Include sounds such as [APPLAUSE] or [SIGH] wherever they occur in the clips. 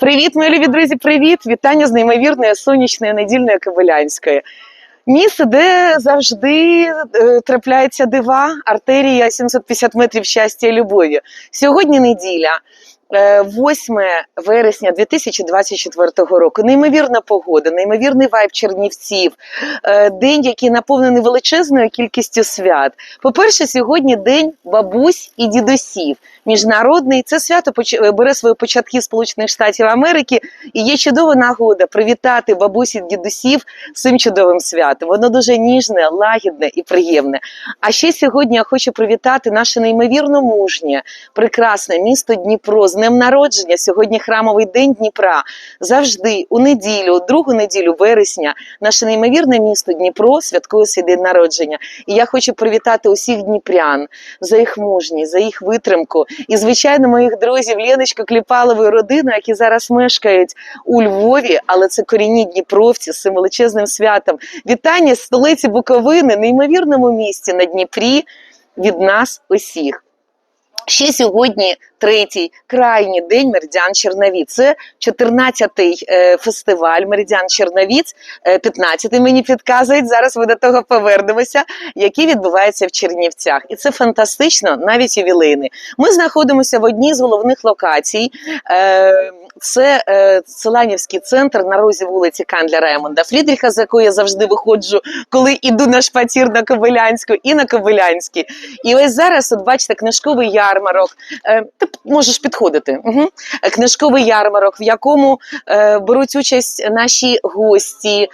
Привіт, мої любі друзі! Привіт! Вітання з неймовірної сонячної недільної Кобилянської. Місце, де завжди трапляється трапляються дива, артерія 750 метрів щастя і любові. Сьогодні неділя, е, 8 вересня 2024 року. Неймовірна погода, неймовірний вайб Чернівців, е, день, який наповнений величезною кількістю свят. По-перше, сьогодні день бабусь і дідусів. Міжнародний це свято е, бере свої початки Сполучених Штатів Америки, і є чудова нагода привітати бабусі дідусів з цим чудовим святом. Воно дуже ніжне, лагідне і приємне. А ще сьогодні я хочу привітати наше неймовірно мужнє, прекрасне місто Дніпро днем народження. Сьогодні храмовий день Дніпра. Завжди у неділю, другу неділю вересня, наше неймовірне місто Дніпро святкує свій день народження. І я хочу привітати усіх дніпрян за їх мужність, за їх витримку. І, звичайно, моїх друзів Леночку Кліпалову і родину, які зараз мешкають у Львові, але це корінні Дніпровці з цим величезним святом. Вітання столиці Буковини, неймовірному місті на Дніпрі від нас усіх. Ще сьогодні третій крайній день Меридіан Черновіць. Це 14-й е, фестиваль Меридіан Черновіць, е, 15-й мені підказують. Зараз ми до того повернемося, який відбувається в Чернівцях. І це фантастично, навіть ювілейний. Ми знаходимося в одній з головних локацій. Е, це е, Селанівський центр на розі вулиці Кандля Раймонда Фрідріха, з якої я завжди виходжу, коли іду на шпатір на Кобилянську і на Кобилянській. І ось зараз, от бачите, книжковий ярмарок. Е, ти можеш підходити. Угу. Книжковий ярмарок, в якому е, беруть участь наші гості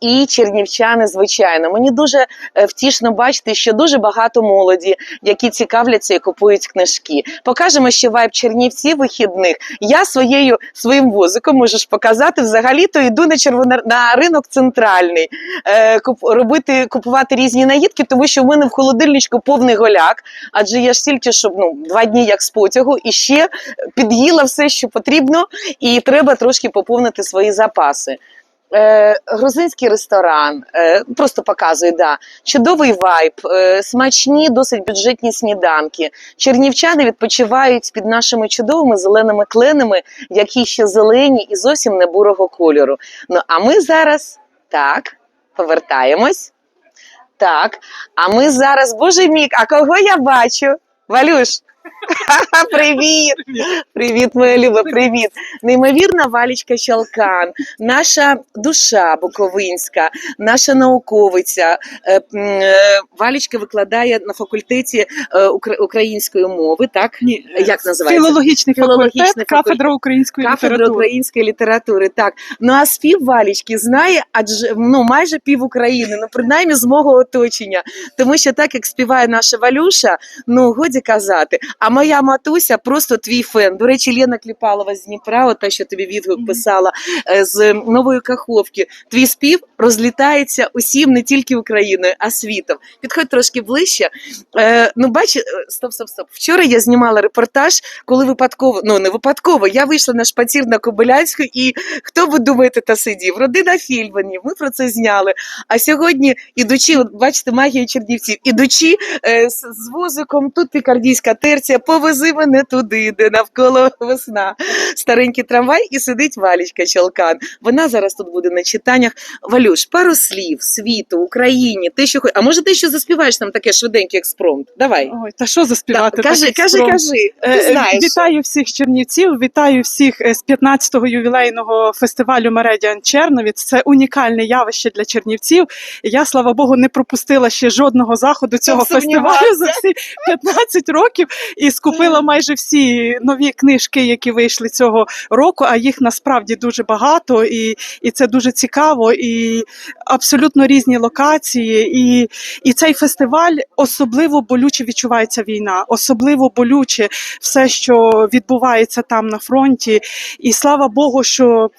і чернівчани, звичайно. Мені дуже втішно бачити, що дуже багато молоді, які цікавляться і купують книжки. Покажемо ще вайб Чернівців вихідних. Я своєю своїм возиком можеш показати. Взагалі-то йду на червоно на ринок центральний робити купувати різні наїдки, тому що в мене в холодильничку повний голяк. Адже я ж тільки щоб ну два дні як з потягу, і ще під'їла все, що потрібно, і треба трошки поповнити свої запаси. Е, грузинський ресторан, е, просто показую, да. чудовий вайб, е, смачні, досить бюджетні сніданки. Чернівчани відпочивають під нашими чудовими зеленими кленами, які ще зелені і зовсім не бурого кольору. Ну а ми зараз так повертаємось. Так, а ми зараз, боже мій, а кого я бачу? Валюш. [LAUGHS] Привіт! Привіт, моя люба, привіт! Неймовірна Валічка Щалкан, наша душа буковинська, наша науковиця. Е, е, Валічка викладає на факультеті е, української мови, так? Ні, Як називається? Філологічний, Філологічний факультет, кафедра української Кафедра літератури. української літератури, так. Ну а спів Валічки знає, адже ну майже пів України, ну принаймні з мого оточення. Тому що так як співає наша Валюша, ну годі казати. А моя матуся просто твій фен. До речі, Лена Кліпалова з Дніпра, от та, що тобі відгук писала е, з нової Каховки. Твій спів розлітається усім не тільки Україною, а світом. Підходь трошки ближче. Е, ну, бачи, е, стоп, стоп, стоп. Вчора я знімала репортаж, коли випадково, ну не випадково, я вийшла на шпатір на Кобилянську, і хто ви думаєте, та сидів? Родина Фільманів. Ми про це зняли. А сьогодні, ідучи, от бачите, магія чернівців, ідучи е, з, з возиком, тут пікардійська терція, повези мене туди, де навколо весна. Старенький трамвай, і сидить Валічка Чалкан. Вона зараз тут буде на читаннях. Валюш, пару слів світу, Україні, те, що хо- А може ти що заспіваєш нам таке швиденький експромт? Давай. Ой, та що заспівати? Так, кажи, кажи, кажи. Ти е, знаєш. Вітаю всіх чернівців, вітаю всіх е, з 15-го ювілейного фестивалю Мередіан Черновіць. Це унікальне явище для чернівців. Я, слава Богу, не пропустила ще жодного заходу цього фестивалю за всі 15 років і скупила майже всі нові книжки, які вийшли цього року. А їх насправді дуже багато, і, і це дуже цікаво, і абсолютно різні локації. І, і цей фестиваль особливо болюче відчувається війна, особливо болюче все, що відбувається там на фронті. І слава Богу, що.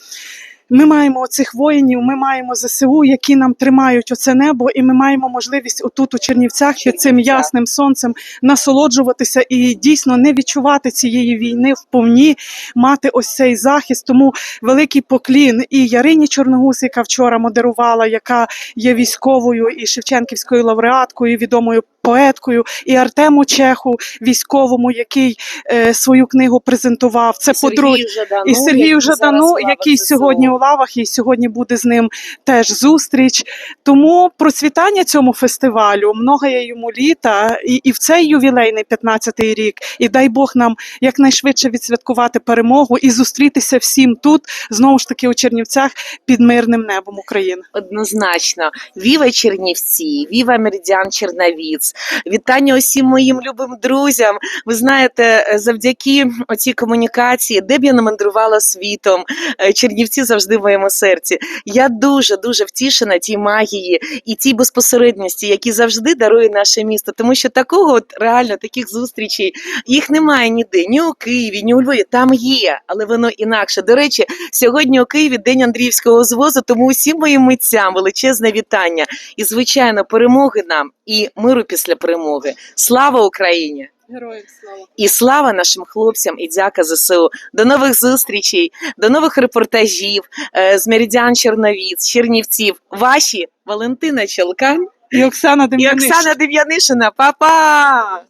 Ми маємо цих воїнів, ми маємо ЗСУ, які нам тримають оце небо, і ми маємо можливість отут у Чернівцях під цим ясним сонцем насолоджуватися і дійсно не відчувати цієї війни вповні, мати ось цей захист. Тому великий поклін і Ярині Чорногус, яка вчора модерувала, яка є військовою і Шевченківською лауреаткою, відомою поеткою, і Артему Чеху, військовому, який е, свою книгу презентував. Це по-друге. І Сергію Жадану, який сьогодні у лавах, і сьогодні буде з ним теж зустріч. Тому процвітання цьому фестивалю, много є йому літа, і, і в цей ювілейний 15-й рік. І дай Бог нам якнайшвидше відсвяткувати перемогу і зустрітися всім тут, знову ж таки у Чернівцях, під мирним небом України. Однозначно, віва Чернівці, віва Меридіан Черновіц. Вітання усім моїм любим друзям. Ви знаєте, е, завдяки оцій комунікації, де б я не мандрувала світом, е, Чернівці завжди в моєму серці. Я дуже дуже втішена тій магії і тій безпосередності, які завжди дарує наше місто. Тому що такого от реально таких зустрічей їх немає ніде, ні у Києві, ні у Львові. Там є, але воно інакше. До речі, сьогодні у Києві день Андріївського звозу, тому усім моїм митцям величезне вітання. І звичайно, перемоги нам і миру після перемоги. Слава Україні! Героям слава! І слава нашим хлопцям і дяка ЗСУ. До нових зустрічей, до нових репортажів е, з Меридіан Черновіць, Чернівців. Ваші Валентина Челкан І Оксана і Дем'яниш. Оксана Дем'янишина. Па-па!